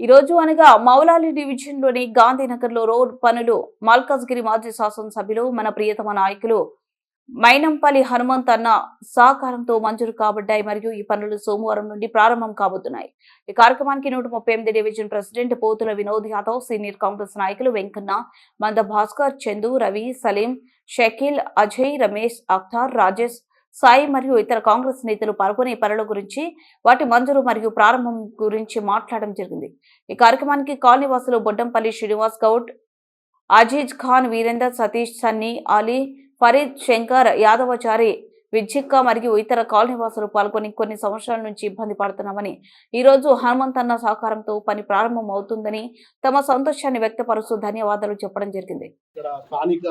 రోజు అనగా మౌలాలి డివిజన్లోని గాంధీనగర్లో రోడ్ పనులు మల్కాజ్గిరి మాజీ శాసనసభ్యులు మన ప్రియతమ నాయకులు మైనంపల్లి హనుమంత్ అన్న సహకారంతో మంజూరు కాబడ్డాయి మరియు ఈ పనులు సోమవారం నుండి ప్రారంభం కాబోతున్నాయి. ఈ కార్యక్రమానికి నూట ముప్పై ఎనిమిది division president Pothula Vinod Yadav senior Congress నాయకులు వెంకన్న మంద భాస్కర్ చందు రవి సలీం షకీల్ అజయ్ రమేష్ అఖ్తార్ రాజేష్ సాయి మరియు ఇతర కాంగ్రెస్ నేతలు పాల్గొనే పనుల గురించి వాటి మంజూరు మరియు ప్రారంభం గురించి మాట్లాడడం జరిగింది. ఈ కార్యక్రమానికి కాలనీవాసులు బొడ్డంపల్లి శ్రీనివాస్ గౌడ్ అజీజ్ ఖాన్ వీరేందర్ సతీష్ సన్నీ అలీ ఫరీద్ శంకర్ యాదవచారి విజ్జిక్క మరియు ఇతర కాలనీవాసులు పాల్గొని కొన్ని సంవత్సరాల నుంచి ఇబ్బంది పడుతున్నామని ఈ రోజు హనుమంతన్న సహకారంతో పని ప్రారంభం అవుతుందని తమ సంతోషాన్ని వ్యక్తపరుస్తూ ధన్యవాదాలు చెప్పడం జరిగింది. ఇక్కడ స్థానిక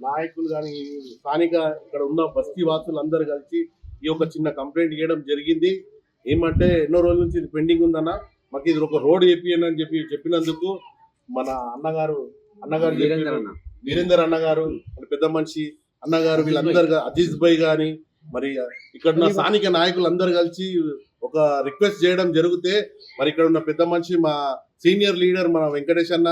నాయకులు కానీ స్థానిక ఇక్కడ ఉన్న బస్తీ వాసులు అందరు కలిసి ఈ యొక్క చిన్న కంప్లైంట్ చేయడం జరిగింది. ఏమంటే ఎన్నో రోజుల నుంచి ఇది పెండింగ్ ఉందన్న. మాకు ఇది ఒక రోడ్ వేపియండి అని చెప్పి చెప్పినందుకు మన అన్నగారు అన్నగారు వీరేందర్ అన్నగారు మన పెద్ద మనిషి అన్నగారు వీళ్ళందరు అజీజ్ భాయ్ గాని మరి ఇక్కడ ఉన్న స్థానిక నాయకులు అందరు కలిసి ఒక రిక్వెస్ట్ చేయడం జరిగితే మరి ఇక్కడ ఉన్న పెద్ద మనిషి మా సీనియర్ లీడర్ మన వెంకటేష్ అన్న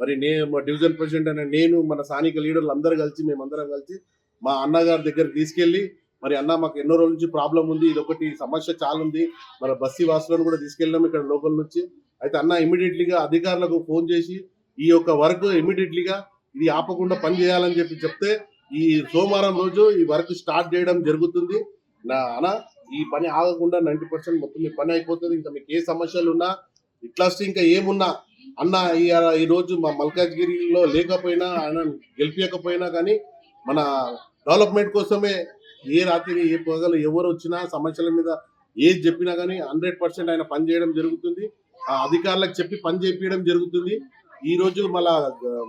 మరి నేను మా డివిజన్ ప్రెసిడెంట్ అనే నేను మన స్థానిక లీడర్లు అందరూ కలిసి మేమందరం కలిసి మా అన్నగారి దగ్గరికి తీసుకెళ్ళి మరి అన్న మాకు ఎన్నో రోజుల నుంచి ప్రాబ్లం ఉంది ఇది ఒకటి సమస్య చాలా ఉంది మన బస్సీ వాసులను కూడా తీసుకెళ్ళాం ఇక్కడ లోకల్ నుంచి. అయితే అన్న ఇమీడియట్లీగా అధికారులకు ఫోన్ చేసి ఈ యొక్క వర్క్ ఇమీడియట్లీగా ఇది ఆపకుండా పని చేయాలని చెప్పి చెప్తే ఈ సోమవారం రోజు ఈ వర్క్ స్టార్ట్ చేయడం జరుగుతుంది. నా అన్న ఈ పని ఆగకుండా నైంటీ పర్సెంట్ మొత్తం మీ పని అయిపోతుంది ఇంకా మీకు ఏ సమస్యలు ఉన్నా ఇట్లాస్ట్ ఇంకా ఏమున్నా అన్న ఈ ఈ రోజు మా మల్కాజ్గిరిలో లేకపోయినా ఆయన గెలిపించకపోయినా కానీ మన డెవలప్మెంట్ కోసమే ఏ రాత్రి ఏ పొగలు ఎవరు వచ్చినా సమస్యల మీద ఏది చెప్పినా కానీ హండ్రెడ్ పర్సెంట్ ఆయన పని చేయడం జరుగుతుంది. ఆ అధికారులకు చెప్పి పని చేపించడం జరుగుతుంది. ఈ రోజు మళ్ళా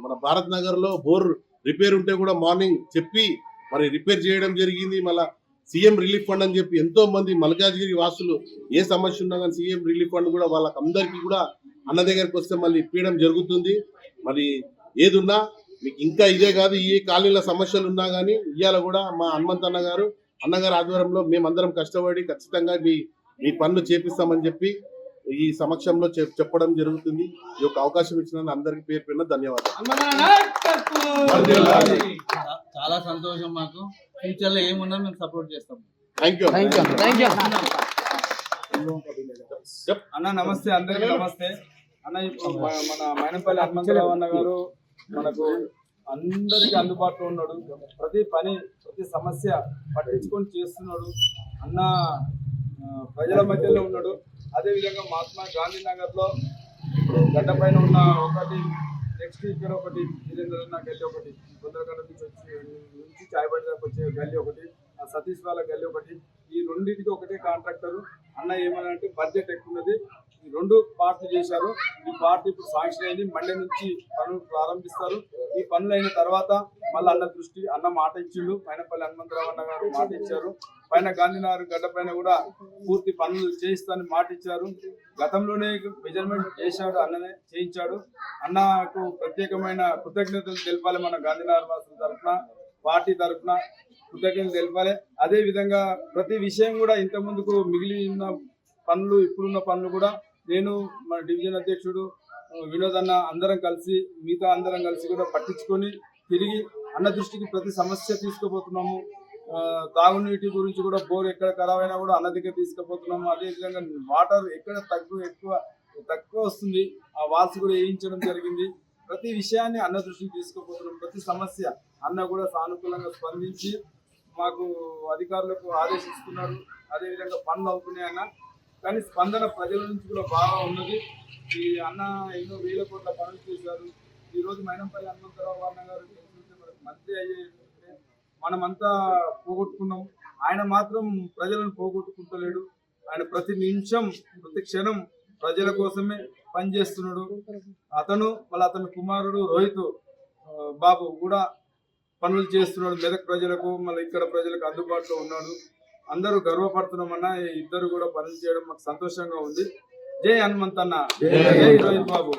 మన భారత్ నగర్లో బోర్ రిపేర్ ఉంటే కూడా మార్నింగ్ చెప్పి మరి రిపేర్ చేయడం జరిగింది. మళ్ళా సీఎం రిలీఫ్ ఫండ్ అని చెప్పి ఎంతో మంది మల్కాజ్గిరి వాసులు ఏ సమస్య ఉన్నా కానీ సీఎం రిలీఫ్ ఫండ్ కూడా వాళ్ళకి అందరికీ కూడా అన్న దగ్గరికి వస్తే మళ్ళీ ఇప్పించడం జరుగుతుంది. మరి ఏదున్నా మీకు ఇంకా ఇదే కాదు ఈ కాలనీల సమస్యలు ఉన్నా కానీ ఇవాళ కూడా మా హనుమంత్ అన్న గారు అన్నగారి ఆధ్వర్యంలో మేమందరం కష్టపడి ఖచ్చితంగా మీ మీ పనులు చేపిస్తామని చెప్పి ఈ సమక్షంలో చెప్- చెప్పడం జరుగుతుంది. ఈ యొక్క అవకాశం ఇచ్చిన అందరికీ పేరు పేరున ధన్యవాదాలు. చాలా సంతోషం మాకు. ఫ్యూచర్లో ఏమున్నా మేము సపోర్ట్ చేస్తాం. థ్యాంక్ యూ అన్న నమస్తే అందరికి నమస్తే. అన్న ఇప్పుడు మన మైనపల్లి హనుమంతరావు అన్న గారు మనకు అందరికి అందుబాటులో ఉన్నాడు. ప్రతి పని ప్రతి సమస్య పట్టించుకొని చేస్తున్నాడు. అన్న ప్రజల మధ్యలో ఉన్నాడు. అదే విధంగా మహాత్మా గాంధీ నగర్లో గడ్డ పైన ఉన్న ఒకటి నెక్స్ట్ ఇక్కడ ఒకటి వీరేంద్ర గల్లీ ఒకటి కొందరగడ్డ నుంచి వచ్చి నుంచి చాయబడి దాకా వచ్చే గల్లీ ఒకటి సతీష్ వాళ్ళ గల్లి ఒకటి. ఈ రెండింటికి ఒకటే కాంట్రాక్టర్. అన్న ఏమని అంటే బడ్జెట్ ఎక్కువ ఉన్నది ఈ రెండు పార్ట్లు చేశారు. ఈ పార్ట్ ఇప్పుడు శాంక్షన్ అయింది. మండే నుంచి పనులు ప్రారంభిస్తారు. ఈ పనులు అయిన తర్వాత మళ్ళీ అన్న దృష్టి అన్న మాట ఇచ్చిండు. పైనపల్లి హనుమంతరావు అన్న గారు మాట ఇచ్చారు. పైన గాంధీనగర్ గడ్డ పైన కూడా పూర్తి పనులు చేయిస్తానని మాట ఇచ్చారు. గతంలోనే మెజర్మెంట్ చేశాడు అన్ననే చేయించాడు. అన్నకు ప్రత్యేకమైన కృతజ్ఞతలు తెలపాలి మన గాంధీనగర్ వాసుల తరఫున పార్టీ తరఫున. కృతజ్ఞతలు తెలపాలి. అదే విధంగా ప్రతి విషయం కూడా ఇంత ముందుకు మిగిలి ఉన్న పనులు ఇప్పుడున్న పనులు కూడా నేను మన డివిజన్ అధ్యక్షుడు వినోద్ అన్న అందరం కలిసి మిగతా అందరం కలిసి కూడా పట్టించుకొని తిరిగి అన్న దృష్టికి ప్రతి సమస్య తీసుకుపోతున్నాము. తాగునీటి గురించి కూడా బోర్ ఎక్కడ ఖరాబ్ అయినా కూడా అన్న దగ్గర తీసుకుపోతున్నాము. అదే విధంగా వాటర్ ఎక్కడ తక్కువ ఎక్కువ తక్కువ వస్తుంది ఆ వాల్స్ కూడా వేయించడం జరిగింది. ప్రతి విషయాన్ని అన్న దృష్టికి తీసుకుపోతున్నాం. ప్రతి సమస్య అన్న కూడా సానుకూలంగా స్పందించి మాకు అధికారులకు ఆదేశిస్తున్నారు. అదేవిధంగా పనులు అవుతున్నాయి అన్న. కానీ స్పందన ప్రజల నుంచి కూడా బాగా ఉన్నది. ఈ అన్న ఎన్నో వేల కోట్ల పనులు చేశారు. ఈ రోజు మైనంపల్లి హనుమంతరావు అన్న గారు మంత్రి అయ్యే మనమంతా పోగొట్టుకున్నాం. ఆయన మాత్రం ప్రజలను పోగొట్టుకుంటలేడు. ఆయన ప్రతి నిమిషం ప్రతి క్షణం ప్రజల కోసమే పనిచేస్తున్నాడు. అతను వాళ్ళ అతని కుమారుడు రోహిత్ బాబు కూడా పనులు చేస్తున్నాడు మెదక్ ప్రజలకు మళ్ళీ ఇక్కడ ప్రజలకు అందుబాటులో ఉన్నాడు. అందరూ గర్వపడుతున్నామన్న ఇద్దరు కూడా పనులు చేయడం మాకు సంతోషంగా ఉంది. జై హనుమంతన్న జై రోహిత్ బాబు.